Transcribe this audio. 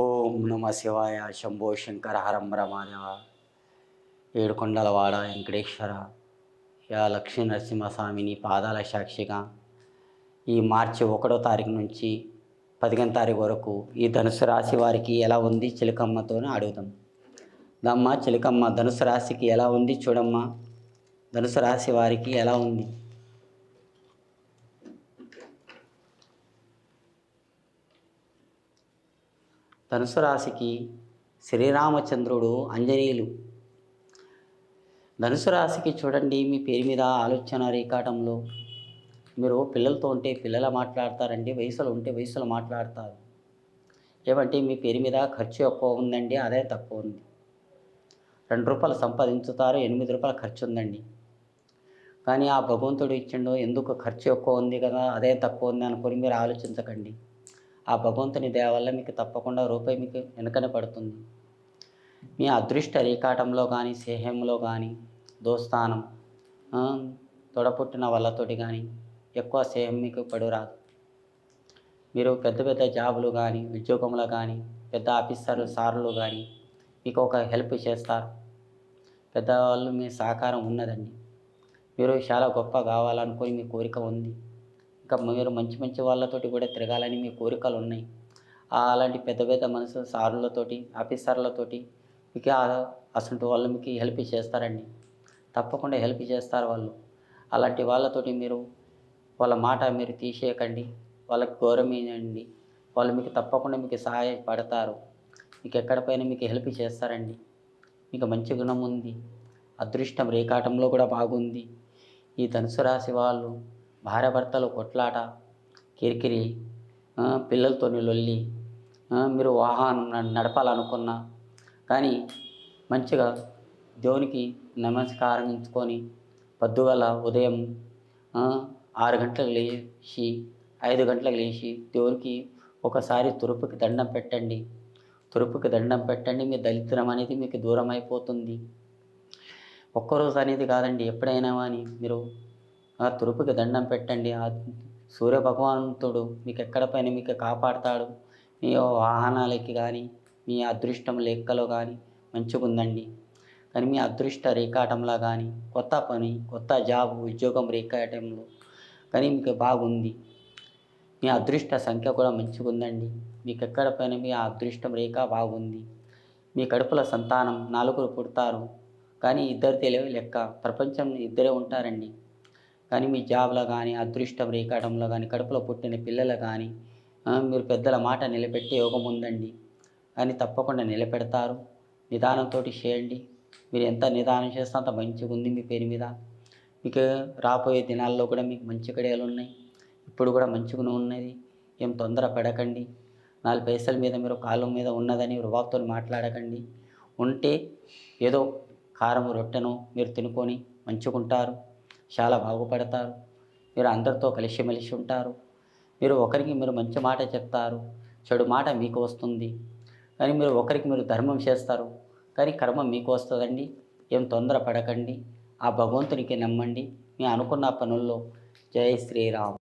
ఓం నమ శివాయ శంభో శంకర హరం రమాదేవ ఏడుకొండలవాడ వెంకటేశ్వర. యా లక్ష్మీ నరసింహస్వామిని పాదాల సాక్షిగా. ఈ మార్చి ఒకటో తారీఖు నుంచి పదిహేను తారీఖు వరకు ఈ ధనుసు రాశి వారికి ఎలా ఉంది చిలకమ్మతోనే అడుగుదాం. దమ్మ చిలకమ్మ ధనుసు రాశికి ఎలా ఉంది చూడమ్మా. ధనుసు రాశి వారికి ఎలా ఉంది? ధనుసు రాశికి శ్రీరామచంద్రుడు అంజనీయులు. ధనుసు రాశికి చూడండి మీ పేరు మీద ఆలోచన రేఖాటంలో. మీరు పిల్లలతో ఉంటే పిల్లల మాట్లాడతారండి వయసులో ఉంటే వయసులో మాట్లాడతారు. ఏమంటే మీ పేరు మీద ఖర్చు ఎక్కువ ఉందండి అదే తక్కువ ఉంది. రెండు రూపాయలు సంపాదించుతారు ఎనిమిది రూపాయల ఖర్చు ఉందండి. కానీ ఆ భగవంతుడు ఇచ్చిండు ఎందుకు ఖర్చు ఎక్కువ ఉంది కదా అదే తక్కువ ఉంది అనుకుని మీరు ఆలోచించకండి. ఆ భగవంతుని దయ వల్ల మీకు తప్పకుండా రూపాయి మీకు వెనకనే పడుతుంది. మీ అదృష్ట రీకాటంలో కానీ సేహ్యంలో కానీ దోస్తానం తొడపుట్టిన వాళ్ళతోటి కానీ ఎక్కువ సేహం మీకు పడురాదు. మీరు పెద్ద పెద్ద జాబులు కానీ ఉద్యోగంలో కానీ పెద్ద ఆఫీసర్లు సార్లు కానీ మీకు ఒక హెల్ప్ చేస్తారు. పెద్దవాళ్ళు మీ సహకారం ఉన్నదండి. మీరు చాలా గొప్ప కావాలనుకుని మీ కోరిక ఉంది. ఇంకా మీరు మంచి మంచి వాళ్ళతోటి కూడా తిరగాలని మీ కోరికలు ఉన్నాయి. అలాంటి పెద్ద పెద్ద మనసు సారులతోటి ఆఫీసర్లతోటి మీకు ఆ- అసలు వాళ్ళు మీకు హెల్ప్ చేస్తారండి. తప్పకుండా హెల్ప్ చేస్తారు వాళ్ళు. అలాంటి వాళ్ళతోటి మీరు వాళ్ళ మాట మీరు తీసేయకండి. వాళ్ళకి గౌరవించండి వాళ్ళు మీకు తప్పకుండా మీకు సహాయపడతారు. మీకు ఎక్కడ పైన మీకు హెల్ప్ చేస్తారండి. మీకు మంచి గుణం ఉంది. అదృష్టం రేఖాటంలో కూడా బాగుంది. ఈ ధనుసు రాశి వాళ్ళు భార్యాభర్తలు కొట్లాట కిరికిరి పిల్లలతో పిల్లలతోని లొల్లి మీరు వాహనం నడపాలనుకున్నా కానీ మంచిగా దేవునికి నమస్కారం ఇచ్చుకొని పొద్దుగల ఉదయం ఆరు గంటలకు లేచి ఐదు గంటలకు లేచి దేవునికి ఒకసారి తురుపుకి దండం పెట్టండి. తురుపుకి దండం పెట్టండి. మీ దరిద్రం అనేది మీకు దూరం అయిపోతుంది ఒక్కరోజు అనేది కాదండి ఎప్పుడైనా కానీ మీరు ఆ తురుపుకి దండం పెట్టండి. ఆ సూర్య భగవంతుడు మీకు ఎక్కడ పైన మీకు కాపాడతాడు. మీ వాహనాలకి కానీ మీ అదృష్టం లెక్కలో కానీ మంచిగా ఉందండి. కానీ మీ అదృష్ట రేఖాటంలో కానీ కొత్త పని కొత్త జాబ్ ఉద్యోగం రేఖాటంలో కానీ మీకు బాగుంది. మీ అదృష్ట సంఖ్య కూడా మంచిగా ఉందండి. మీకు ఎక్కడ పైన మీ అదృష్టం రేఖ బాగుంది. మీ కడుపుల సంతానం నలుగురు పుడతారు. కానీ ఇద్దరు తెలివి లెక్క ప్రపంచం ఇద్దరే ఉంటారండి. కానీ మీ జాబ్లో కానీ అదృష్టం రేఖాటంలో కానీ కడుపులో పుట్టిన పిల్లలు కానీ మీరు పెద్దల మాట నిలబెట్టే యోగం ఉందండి. కానీ తప్పకుండా నిలబెడతారు. నిదానంతో చేయండి. మీరు ఎంత నిదానం చేస్తే అంత మంచిగా ఉంది మీ పేరు మీద. మీకు రాబోయే దినాల్లో కూడా మీకు మంచి కడియాలు ఉన్నాయి. ఇప్పుడు కూడా మంచిగానే ఉన్నది. ఏం తొందర పడకండి. నాలుగు పైసల మీద మీరు కాలం మీద ఉన్నదని రుబాబుతో మాట్లాడకండి. ఉంటే ఏదో కారం రొట్టెను మీరు తినుకొని మంచిగుంటారు. చాలా బాగుపడతారు. మీరు అందరితో కలిసిమెలిసి ఉంటారు. మీరు ఒకరికి మీరు మంచి మాట చెప్తారు. చెడు మాట మీకు వస్తుంది. కానీ మీరు ఒకరికి మీరు ధర్మం చేస్తారు. కానీ కర్మ మీకు వస్తుందండి. ఏం తొందర పడకండి ఆ భగవంతునికి నమ్మండి. మీ అనుకున్న పనుల్లో జై శ్రీరామ్.